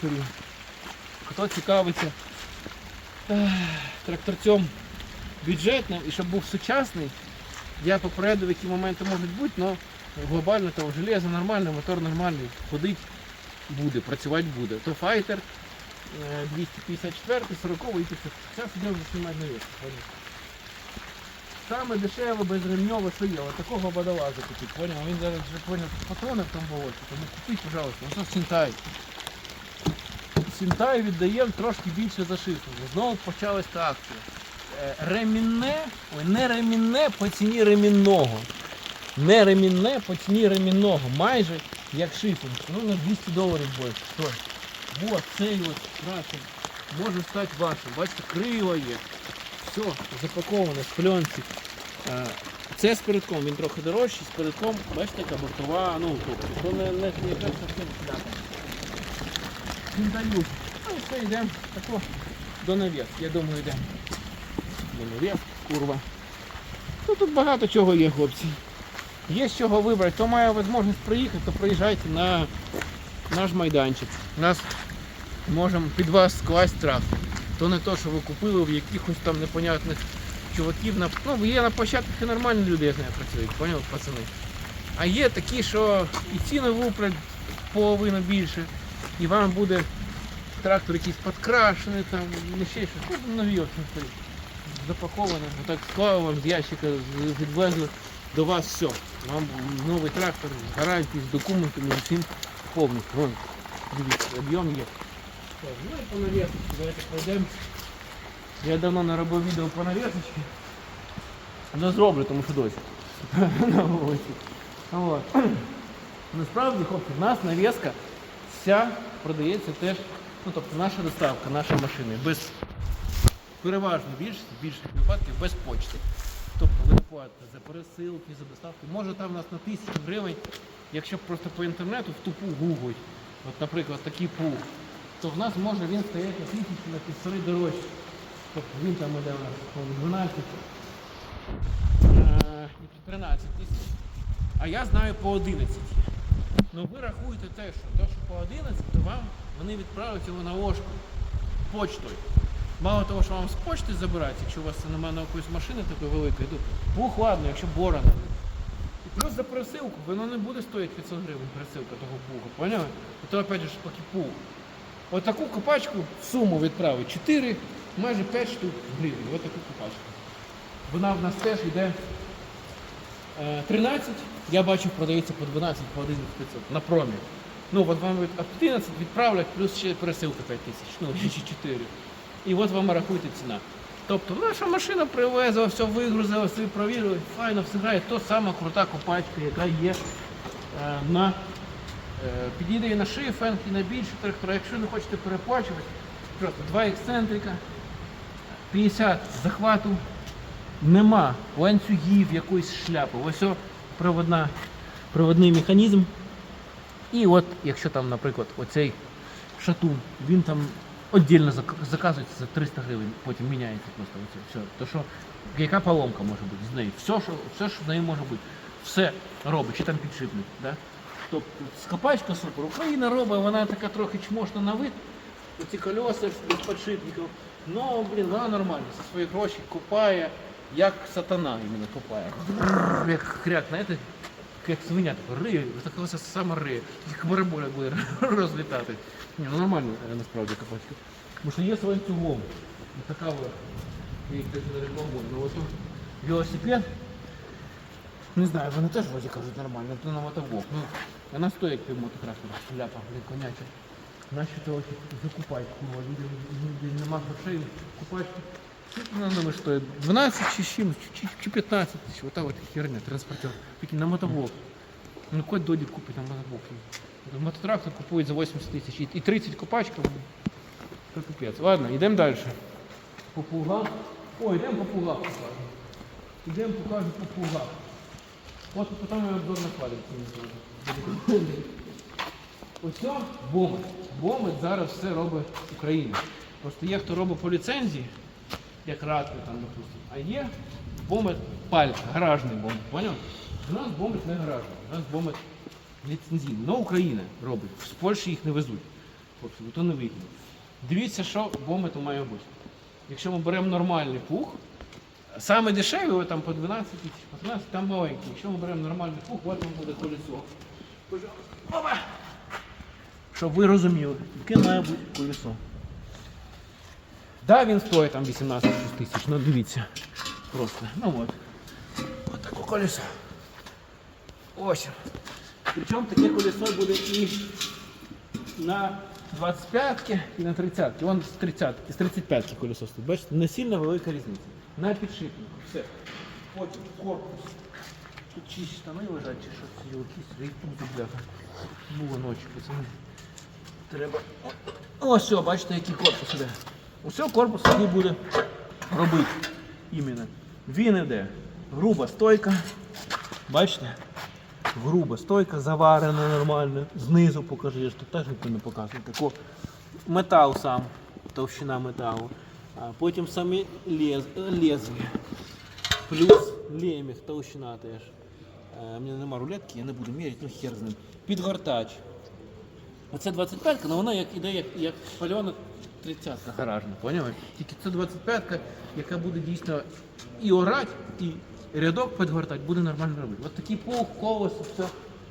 тракторів. Хто цікавиться тракторцем бюджетним і щоб був сучасний, я попереду, які моменти можуть бути, але глобально там железо нормальне, мотор нормальний, ходить буде, працювати буде. То файтер е, 254, 40 і 500. Зараз йдемо вже знімати навіс. Саме дешеве, безремньове, що є. Такого водолаза купить? Він зараз вже поняв патрони в тому болоті, тому купіть, пожалуйста, ось це Сінтай віддаємо трошки більше за шифру. Знову почалась та акція. Е, Ремінне, ой, не ремінне по ціні ремінного. Не ремінне по ціні ремінного. Майже як шифр. Ну на 200 доларів більше. Вот цей от трактор може стати вашим. Бачите, крила є. Все, запаковане в пленці. Е, Це з передком, він трохи дорожчий, з передком, бачите, яка бортова, ну, тобто, то не, не, не якась совсем шляпа. Він дають. Ну все, йдемо тако до навіс. Я думаю, йдемо. До навіс, курва. Ну тут багато чого є, хлопці. Є з чого вибрати. Хто має можливість приїхати, то приїжджайте на наш майданчик. У нас можемо під вас скласти трактор. То не то, що ви купили в якихось там непонятних чуваків. Ну, є на площадках і нормальні люди, я знаю, працюють, поняв, пацани. А є такі, що і ціни вуплять половину більше, і вам буде трактор якийсь підкрашений, там, не ще щось. Ну, нові от стоїть. Запаковане, отак склали вам з ящика, з- відвезли до вас все. Вам новий трактор з гарантією, з документами, з усім повністю. Вон, дивіться, об'єм є. Так, ну і по навісочці, давайте пройдемо. Я давно не робив відео по навісочці. Не зроблю, тому що досі. На вулиці. От. Насправді, хлопці, в нас навіска вся продається теж, ну тобто наша доставка, наші машини. Без переважно більшість, більшість випадків без почти. Тобто ви платите за пересилки, за доставки. Може там у нас на тисячу гривень, якщо просто по інтернету в тупу гуглить, от, наприклад, такий пул, то в нас може він стоять на тисячу на півтори дорожче. Тобто він там іде у нас по 12 е, і 13 тисяч. А я знаю по 11. Ну ви рахуєте те, що то, що по 11, то вам вони відправлять його на ложку почтою. Мало того, що вам з почти забирають, якщо у вас немає на якоїсь машини такої великої, то пух, ладно, якщо борона. І плюс за пересилку, воно не буде стоїти 500 гривень пересилка того пуха, поняли? І то опять же поки пух. От таку копачку суму відправить 4, майже 5 штук гривень. Ось таку копачку. Вона в нас теж йде е, 13, я бачу, продається по 12, по 11 500 на промі. Ну, от вам 11 відправлять, плюс ще пересилка 5 тисяч, ну, чи 4. І от вам рахуйте ціна. Тобто наша машина привезла, все вигрузила, все провірили, файно все грає, то сама крута копачка, яка є е, на е, підійде і на шифенг, і на більше трактора. Якщо не хочете переплачувати, просто два ексцентрика, 50 захвату, нема ланцюгів, якоїсь шляпи. Ось о, проводна, проводний механізм. І от, якщо там, наприклад, оцей шатун, він там віддільно заказується за 300 гривень, потім міняється просто оце, все. То що, яка поломка може бути з нею? Все, що, все, що з нею може бути, все робить, чи там підшипник. Да? Тобто скопачка супер. Україна робить, вона така трохи чмошна на вид. Оці колеса без підшипників. Ну, блін, вона нормально, за свої гроші купає, як сатана іменно купає. Як хряк, знаєте, як свиня, так ось сама риє, як бараболя буде розлітати. Ні, ну нормально е, насправді копачка. Тому що є ланцюгом. Ось така їх теж не рекламую. Ну велосипед, не знаю, вони теж вроді кажуть нормально, то на мотоблок. Ну, вона стоїть пів мототрактора, шляпа, блін, коняча. Наші то ось закупать, курва, людям людям нема грошей, купачки. Вона думаю, стоїть? 12 чи чим, чи, чи 15 тисяч, ота от херня, транспортер. Тільки на мотоблок. Ну, кот доді купить на мотоблок. Мототрактор купують за 80 тисяч і- і 30 копачків. Це капець. Ладно, йдемо далі. По плугах. О, йдемо по плугах покажемо. Йдемо покажу по плугах. От потім я обзор накладів. Ось бомет. Бомет зараз все робить Україна. Просто є хто робить по ліцензії, як радки там, допустимо, а є бомет палька, гаражний бомет. Поняв? У нас бомет не гаражний, у нас бомет ліцензійний. Но Україна робить. З Польщі їх не везуть. Хлопці, бо то не вийде. Дивіться, що бомбиту має бути. Якщо ми беремо нормальний пух, саме дешевий, там по 12 тисяч, по 13, там маленький. Якщо ми беремо нормальний пух, от вам буде колесо. Опа! Щоб ви розуміли, яке має бути колесо. Да, він стоїть там 18 тисяч, ну дивіться. Просто. Ну от. Ось таке колесо. Ось. Причому таке колесо буде і на 25-ки і на 30-ки. Вон з 30-ки, з 35-ки колесо стоїть. Бачите, не сильно велика різниця. На підшипнику. Все. Потім корпус. Тут чи штани лежать, чи що це якісь бляха. Було ночі, пацани. Треба. Ось все, бачите, який корпус іде. Усе корпус який буде робити іменно. Він іде. Груба стойка. Бачите? Груба стойка, заварена нормально. Знизу покажи, що теж ніхто не показує. Тако. Метал сам, товщина металу. А потім самі лез. Плюс леміх, товщина теж. Е, У мене нема рулетки, я не буду міряти, ну хер з ним. Підгортач. Оце 25-ка, але вона як іде як, як пальона 30-ка гаражна, поняли? Тільки це 25-ка, яка буде дійсно і орати, і рядок підгортати, буде нормально робити. От такий пух, колесо, все.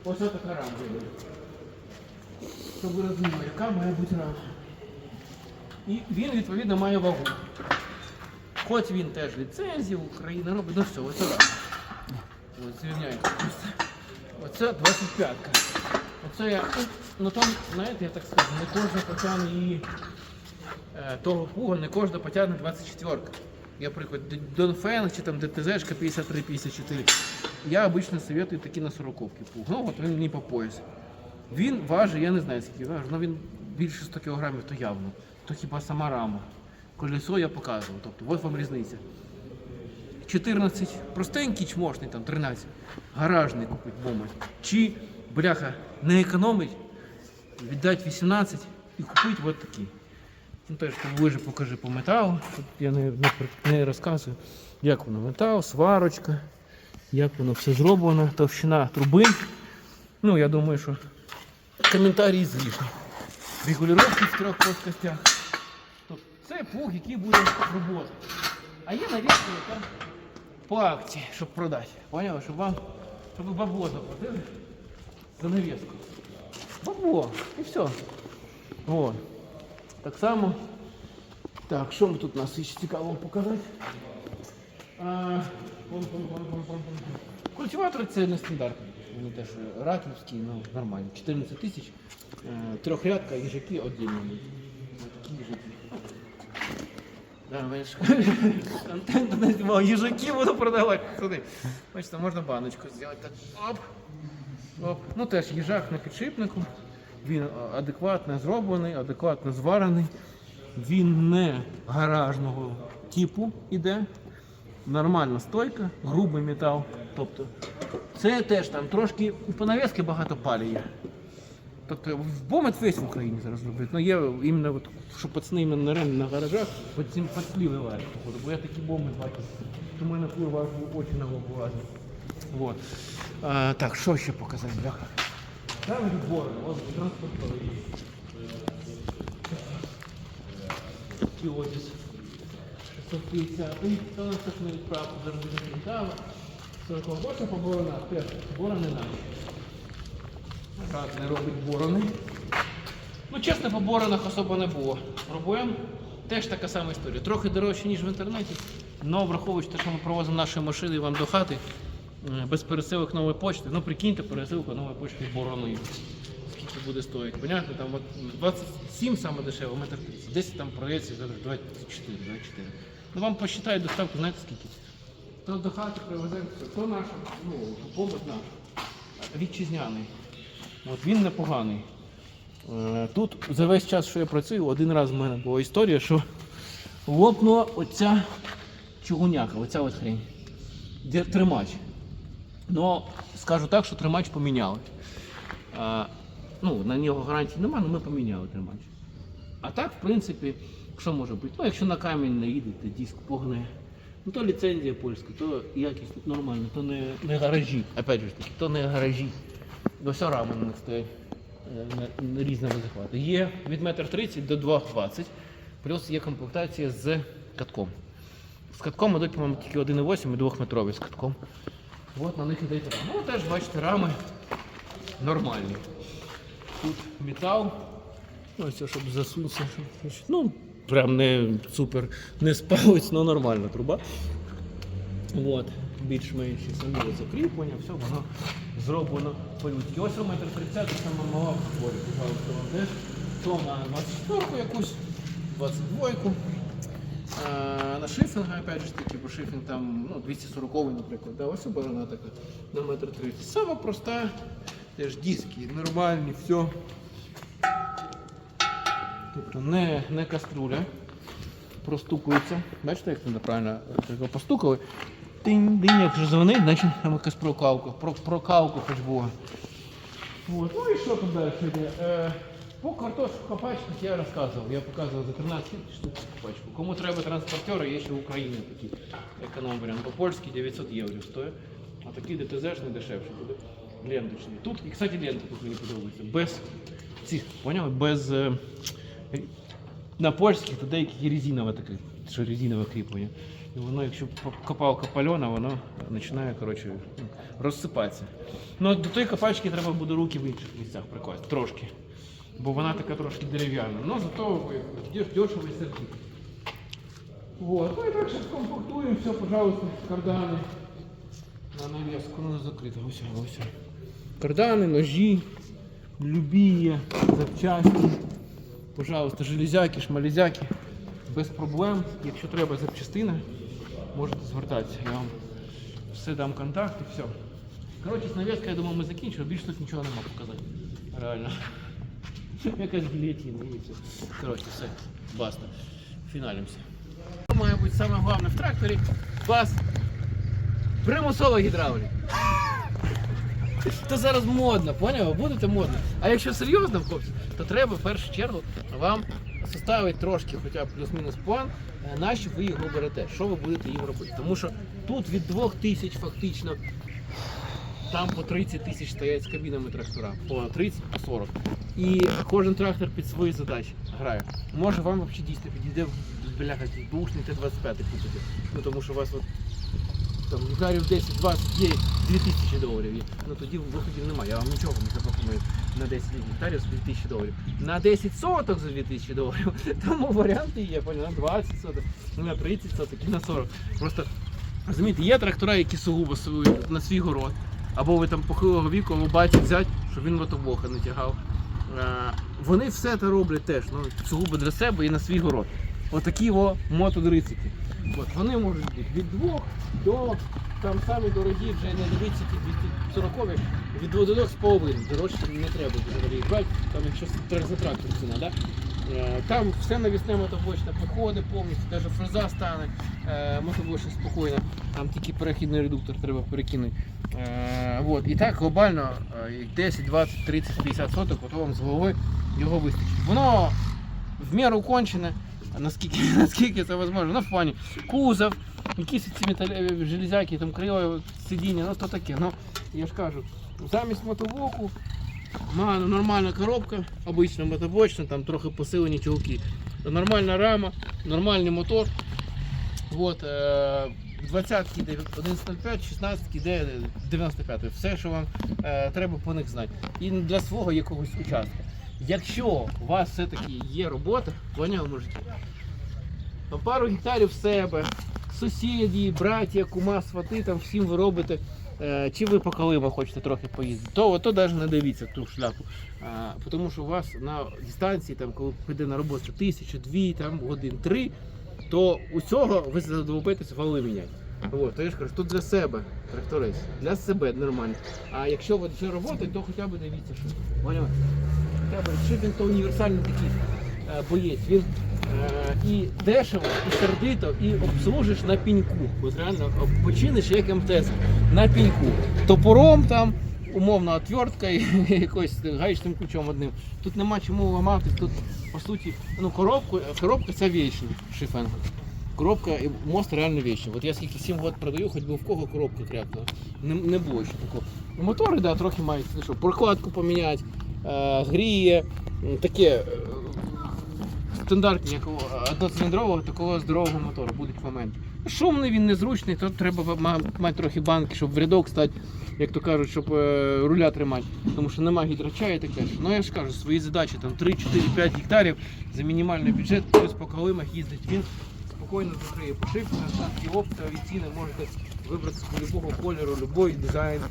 Ось така буде. Щоб ви розуміли, яка має бути рама. І він, відповідно, має вагу. Хоч він теж ліцензію, Україна робить, ну все, ось рама. Ось звільняється. Оце 25-ка. Оце я, ну, там, знаєте, я так скажу, не кожна потягне її того пуга, не кожна потягне 24-ка. Я, наприклад, Донфен чи там ДТЗ 53-54. Я обично советую такі на 40-ки пуг. Ну от він мені по пояс. Він важить, я не знаю скільки важить, але він більше 100 кг, то явно. То хіба сама рама. Колесо я показував. Тобто, ось вам різниця. 14, простенький чмошний, там 13, гаражний купить бомбить. Чи, бляха, не економить, віддать 18 і купить от такі. Ну теж ближе покажи по металу. Тут я не, не, не розказую, як воно метал, сварочка, як воно все зроблено, товщина труби. Ну, я думаю, що коментарі злішні. Регулювання в трьох плоскостях. Тобто це плуг, який буде роботи. А є навіска, яка по акції, щоб продати. Поняли? Щоб вам, щоб бабло заплатили за навіску. Бабло. І все. О. Так само. Так, що ми тут у нас ще цікаво показати? А, пом-пом-пом-пом-пом-пом. Культиватори це не стандартні. Вони теж раківські, ну нормальні. 14 тисяч. Е, Трьохрядка, їжаки їжаки. Да, контент не знімав. Їжаки буду продавати туди. Бачите, можна баночку зробити так. Оп. Оп. Ну теж їжак на підшипнику. Він адекватно зроблений, адекватно зварений. Він не гаражного типу іде. Нормальна стойка, грубий метал. Тобто це теж там трошки по нав'язки багато палі є. Тобто бомет весь в Україні зараз роблять. Ну є іменно, от, що пацани іменно на на гаражах, під цим пацлі виварять, походу. Бо я такі бомби я на впливу аж очі на лоб влазять. Вот. А, так, що ще показати, бляха? Там відбори, ось транспортовий. Кіотіс. 650. Це у нас теж не відправку, зараз буде цікаво. 48 по боронах, теж борони наші. Так, не робить борони. Ну, чесно, по боронах особо не було. Пробуємо. Теж така сама історія. Трохи дорожче, ніж в інтернеті. але враховуючи те, що ми провозимо наші машини вам до хати, без пересилок нової почти. Ну, прикиньте, пересилка нової почти бороною. Скільки буде стоїти? Понятно, там от 27 саме дешево, метр 30. Десь там за 24, 24. Ну вам посчитають доставку, знаєте скільки? То до хати привеземо. То наша, ну, побут наш. Вітчизняний. От він непоганий. Е, Тут за весь час, що я працюю, один раз в мене була історія, що лопнула оця чугуняка, оця от хрень. Де тримач. Ну, скажу так, що тримач поміняли. А, ну, на нього гарантії немає, але ми поміняли тримач. А так, в принципі, що може бути? Ну, якщо на камінь не їдете, диск погне. Ну, то ліцензія польська, то якість тут нормальна, то не, не гаражі. Опять же таки, то не гаражі. До все рами на них стоять. е, різного захвату. Є від 1,30 до 2,20, плюс є комплектація з катком. З катком ідуть, по-моєму, тільки 1,8 і 2-метрові з катком. От на них ідуть рами. Ну, теж бачите, рами нормальні. Тут метал. Ну, ось, щоб засунься. щоб- Ну, прям не супер, не спалить, але нормальна труба. От, більш-менш самі закріплення, все воно зроблено по-людськи. Ось метр 30 саме мала хворі, вам теж. То на 24 якусь, 22-ку. А, на шифінга, опять же таки, бо шифінг там ну, 240 наприклад. Да, ось оборона така на метр 30. Сама проста, теж диски нормальні, все. Тобто не, не каструля. Простукується. Бачите, як це правильно постукали. Тинь, динь, як вже дзвонить, значить там якась прокалка. Про, прокалку хоч було. От. Ну і що тут далі? Е, по картошку копачках я розказував. Я показував за 13 штук копачку. Кому треба транспортери, є ще в Україні такі економ варіант. По-польськи 900 євро стоїть. А такий ДТЗ ж не дешевше буде. Ленточний. Тут, і, кстати, лента тут мені подобається. Без цих, поняли? Без. е, на польських то деякі резинове таке, що резинове кріплення. І воно, якщо копалка пальона, воно починає коротше, ну, розсипатися. Ну до тої копачки треба буде руки в інших місцях прикласти, трошки. Бо вона така трошки дерев'яна. Ну зато деш- дешево і сердито. Вот. Ну і так ще скомпактуємо все, пожалуйста, кардани. На навеску, ну закрито, ось, ось. Кардани, ножі, любі є запчасті. Пожалуйста, железяки, шмалезяки, без проблем. Якщо треба запчастина, можете звертатися. Я вам все дам контакт і все. Коротше, з нав'язкою, я думаю, ми закінчили, більше тут нічого нема показати. Реально. Якась гільотина і все. Коротше, все, баста. Фіналімося. Має бути саме головне в тракторі бас примусова гідравліка. То зараз модно, поняв? Будете модно. А якщо серйозно, хлопці, то треба в першу чергу вам составити трошки, хоча б плюс-мінус план, е, на що ви його берете, що ви будете їм робити. Тому що тут від 2 тисяч фактично, там по 30 тисяч стоять з кабінами трактора, по 30, по 40. І кожен трактор під свої задачі грає. Може вам взагалі дійсно підійде бляха бушний Т-25 купити. Ну тому що у вас от там гектарів 10-20 є 2000 доларів. Ну тоді виходів немає. Я вам нічого не запропоную на 10 гектарів за 2000 доларів. На 10 соток за 2000 доларів. Тому варіанти є, на 20 соток, на 30 соток і на 40. Просто розумієте, є трактора, які сугубо на свій город. Або ви там похилого віку, або батьків взяти, щоб він мотоблока не тягав. Е, Вони все це роблять теж, ну, сугубо для себе і на свій город. Отакі о мотодрицики. От, вони можуть бути від двох до там самі дорогі вже не ті 240 від 2 до 2,5. Дорожче не треба взагалі брати, там якщо за трактор ціна, да? Е, Там все навісне мотоблочне проходить повністю, навіть фреза стане е, мотоблочне спокійно, там тільки перехідний редуктор треба перекинути. Е, от. І так глобально е, 10, 20, 30, 50 соток, от вам з голови його вистачить. Воно в міру кончене, наскільки, наскільки це можливо, ну в плані кузов, якісь ці металі, железяки, там крила, сидіння, ну то таке. Ну, я ж кажу, замість мотоблоку нормальна коробка, обична мотоблочна, там трохи посилені чулки. Нормальна рама, нормальний мотор. Вот, е, 20 йде 11.05, 16 йде 95. Все, що вам е, треба по них знати. І для свого якогось участка. Якщо у вас все-таки є робота, поняли, можете пару гектарів в себе, сусіді, браття, кума, свати, там всім ви робите. Е, чи ви по калимах хочете трохи поїздити, то, то навіть не дивіться ту шляпу. А, тому що у вас на дистанції, там, коли піде на роботу тисячу, дві, там, годин, три, то у цього ви задовбитесь вали міняти. От, то я ж кажу, тут для себе тракторець, для себе нормально. А якщо ви вже роботи, то хоча б дивіться, що. Хоча б Шипін то універсальний такий е, боєць. Він е, і дешево, і сердито, і обслужиш на піньку. От реально починиш як МТС на піньку. Топором там, умовно, отвертка якось гаечним ключом одним. Тут нема чому ламати. Тут, по суті, ну, коробку, коробка це вічна шифенка. Коробка і мост реально вічний. От я скільки 7 років продаю, хоч би в кого коробка крякнула. Не, не було ще такого. Мотори, да, трохи мають, ну що, прокладку поміняти, е, гріє, таке е, стандартні, як у одноциліндрового, такого здорового мотора будуть моменти. Шумний він незручний, то треба мати трохи банки, щоб в рядок стати, як то кажуть, щоб е, руля тримати. Тому що нема гідрача і так далі. Ну я ж кажу, свої задачі там 3, 4, 5 гектарів за мінімальний бюджет, плюс по колимах їздить він. Спокійно закриє пошивку, на оптові ціни можете вибрати будь-якого кольору, будь-який дизайн,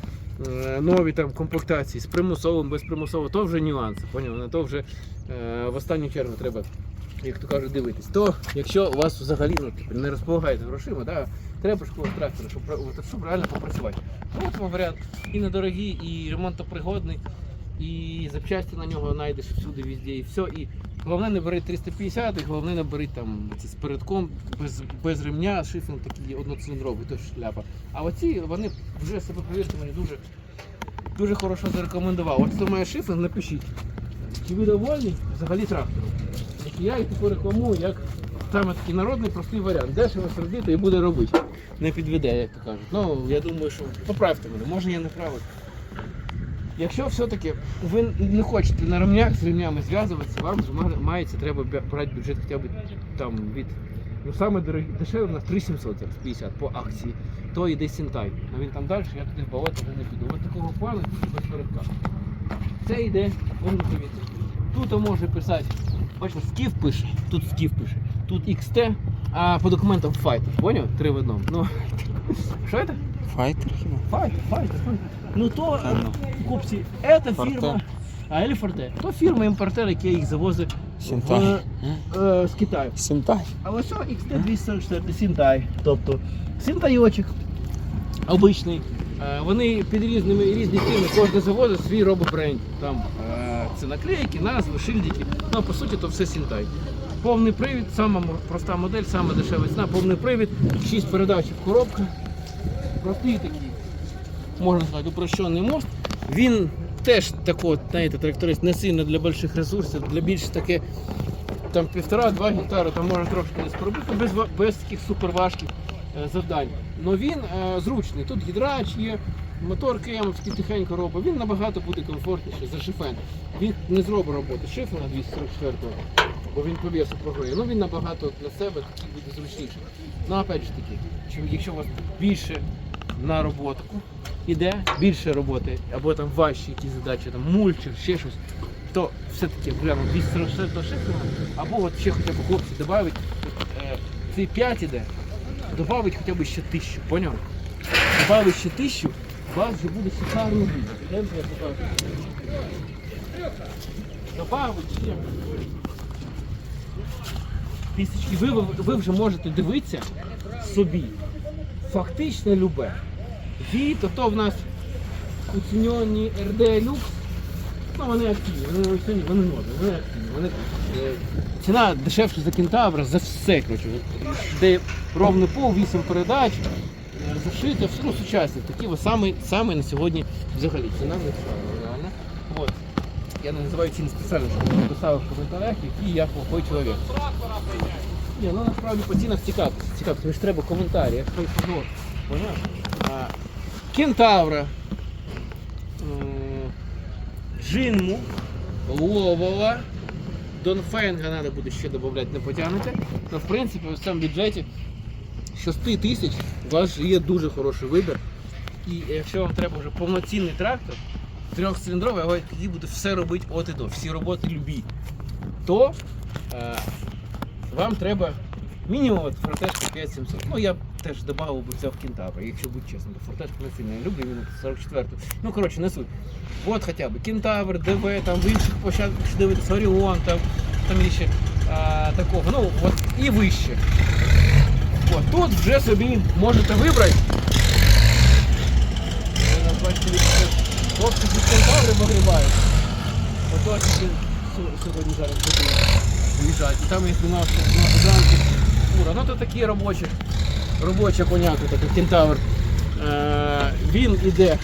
е, нові там комплектації з примусовим, без примусового, то вже нюанси, поняв? На то вже е, в останню чергу треба, як то кажуть, дивитись. То якщо у вас взагалі ну, типу, не розполагаєте грошима, да, треба когось трактора, щоб, щоб реально попрацювати. Ну, от вам варіант і недорогий, і ремонтопригодний, і запчасті на нього знайдеш всюди, везде, і все. І головне не бери 350, і головне не бери там з передком, без, без ремня, шифінг такий одноциліндровий, то шляпа. А оці вони вже себе повірте мені дуже, дуже хорошо зарекомендував. От хто має шифінг, напишіть. Чи ви довольні взагалі трактором? Я їх таку рекламую, як саме такий народний простий варіант. Дешево сердито і буде робити. Не підведе, як то кажуть. Ну, я думаю, що поправте мене, може я не правий. Якщо все-таки ви не хочете на ремнях з ремнями зв'язуватися, вам мається треба брати бюджет хоча б там від. Ну саме дорогі, дешеве у нас 3700 зараз 50 по акції, то йде Сінтай. А він там далі, я туди в болото вже не піду. Ось такого плану без передка. Це йде, вон дивіться. Тут може писати, бачите, скіф пише, тут скіф пише, тут XT, а по документам Fighter. Поняв? Три в одному. Ну, що це? Файтер хіба? Файтер, файтер, файтер. Ну то, А, ну. купці, це фірма, а Елі Форте, то фірма імпортер, яка їх завозить в, е, з Китаю. Сінтай. А ось XT244 Сінтай, тобто Сінтайочок обичний. Е, Вони під різними різні ціни, кожен заводить свій робить бренд. Там е, це наклейки, назви, шильдики. Ну, по суті, то все Сінтай. Повний привід, сама проста модель, сама дешева ціна, повний привід, 6 передачів коробка. Простий такий, можна сказати, упрощений мост. Він теж такий, знаєте, тракторист не сильно для великих ресурсів, для більш таке там півтора-два гектари, там можна трошки не спробити без, без таких суперважких е, завдань. Но він е, зручний. Тут гідрач є, мотор кемовський тихенько робить. Він набагато буде комфортніший за шифен. Він не зробить роботи шифена 244-го, бо він по весу програє. Ну він набагато для себе такий буде зручніший. Ну опять же таки, якщо у вас більше на роботку іде, більше роботи, або там важчі якісь задачі, там мульчер, ще щось, то все-таки прямо 244 шифера, або от ще хоча б хлопці додають, е, цей 5 іде, добавить хоча б ще тисячу, поняв? Добавить ще тисячу, вас вже буде шикарно. Добавить. Тисячки, ви, ви, вже можете дивитися собі. Фактично любе. Від, то в нас оцінені РД Люкс. Ну, вони активні, вони оцінені, вони модні, вони активні. Вони, е, ціна дешевша за кентавра, за все, коротше. Де ровний пол, 8 передач, зашите, все ну, сучасні. Такі ось саме, саме на сьогодні взагалі. Ціна не реально. От. Я не називаю ціни спеціально, щоб ви писали в коментарях, який я плохой чоловік. Ні, ну насправді по цінах цікавитися. Цікавитися, ж треба коментарі, як той позор. Поняв? А, Кентавра. Джинму. Ловова. Донфенга треба буде ще додати, не потягнете. Ну, в принципі, в цьому бюджеті 6 тисяч у вас є дуже хороший вибір. І якщо вам треба вже повноцінний трактор, трьохциліндровий, але тоді буде все робити от і до, всі роботи любі, то е, вам треба мінімум фортешка 5700. Ну я теж додав би взяв кентавра, якщо бути чесним, бо фортешку не сильно я люблю, він 44 Ну коротше, не суть. От хоча б кентавр, ДВ, там в інших площадках що дивитися, Оріон, там, там ще а, такого. Ну от і вище. От тут вже собі можете вибрати. Хлопці під кентаври вигрібають. Ото сьогодні зараз виїжджати. І там є 12 зранку фура. Ну то такі робочі, робоча коняка, така кентавр. Е, він іде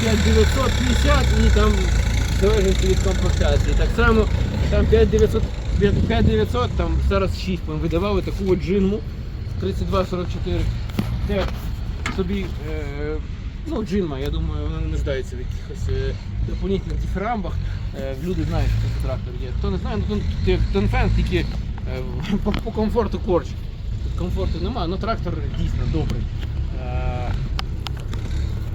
5950 і там в залежності від комплектації. Так само там 5900, 5900 там зараз 6 ми видавали таку от джинму 3244. Де собі, е, ну джинма, я думаю, вона не нуждається в якихось е, дополнительних дифірамбах. Е, Люди знають, що це трактор є. Хто не знає, ну тут як Донфен тільки е, по, по комфорту корч. Тут комфорту немає, але трактор дійсно добрий. Е,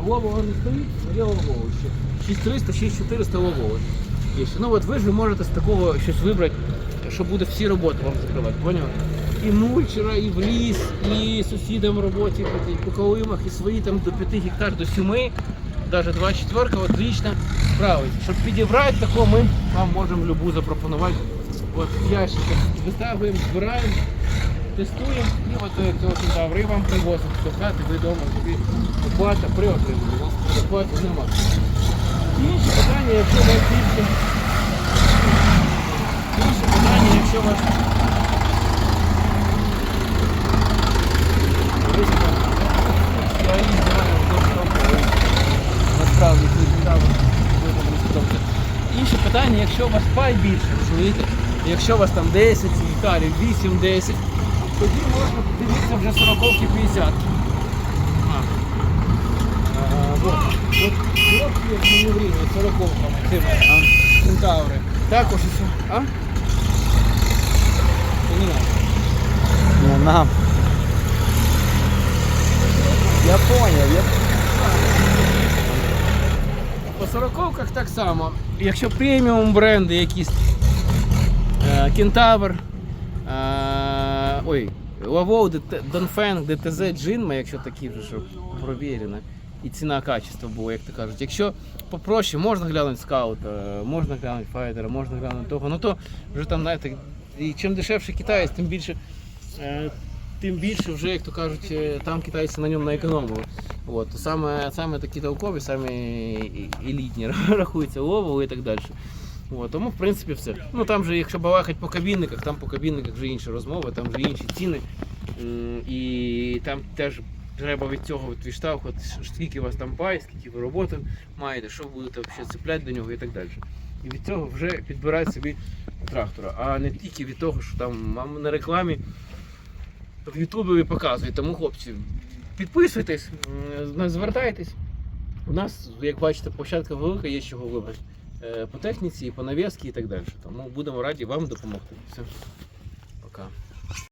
Лового не стоїть, але є лового ще. 6300, 6400 лового. Ну от ви ж можете з такого щось вибрати, що буде всі роботи вам закривати, поняли? І мульчера, і в ліс, і сусідам роботі по, по калимах, і свої там до 5 гектар, до 7, навіть 24 отлично справиться. Щоб підібрати такого, ми вам можемо любу запропонувати. От в ящиках витягуємо, збираємо, тестуємо і от е, цього і вам привозимо до хати, ви вдома собі оплата при отриманні. Оплати нема. Інші питання, якщо у вас більше. Якщо вас. Я насправді. Інше питання, якщо у вас пай більше, розумієте? Якщо у вас там 10 гектарів, 8-10, тоді можна подивитися вже 40 50. А. А, вот. Вот хлопці, як маневріли, 40 цими кентаври. Також і. А? Не нам. Я понял, я По сороковках так само. Якщо преміум бренди якісь е, Кентавр, е, ой, Лавоу, Донфенг, ДТЗ, Джинма, якщо такі вже провірено. І ціна качество було, як то кажуть. Якщо попроще, можна глянути скаута, можна глянути файдера, можна глянути того. Ну то вже там, знаєте, і чим дешевше китаєць, тим більше. е, Тим більше вже, як то кажуть, е, там китайці на ньому наекономили. От, саме, саме такі толкові, саме елітні рахуються ловили і так далі. От, тому, в принципі, все. Ну там же, якщо балакати по кабінниках, там по кабінниках вже інша розмова, там вже інші ціни. І там теж треба від цього відштовхувати, скільки у вас там пай, скільки ви роботи маєте, що будете ще цепляти до нього і так далі. І від цього вже підбирати собі трактора, а не тільки від того, що там вам на рекламі в Ютубі показують. Тому, хлопці, підписуйтесь, звертайтесь. У нас, як бачите, площадка велика, є чого вибрати. Е, По техніці, по нав'язці і так далі. Тому будемо раді вам допомогти. Все. Пока.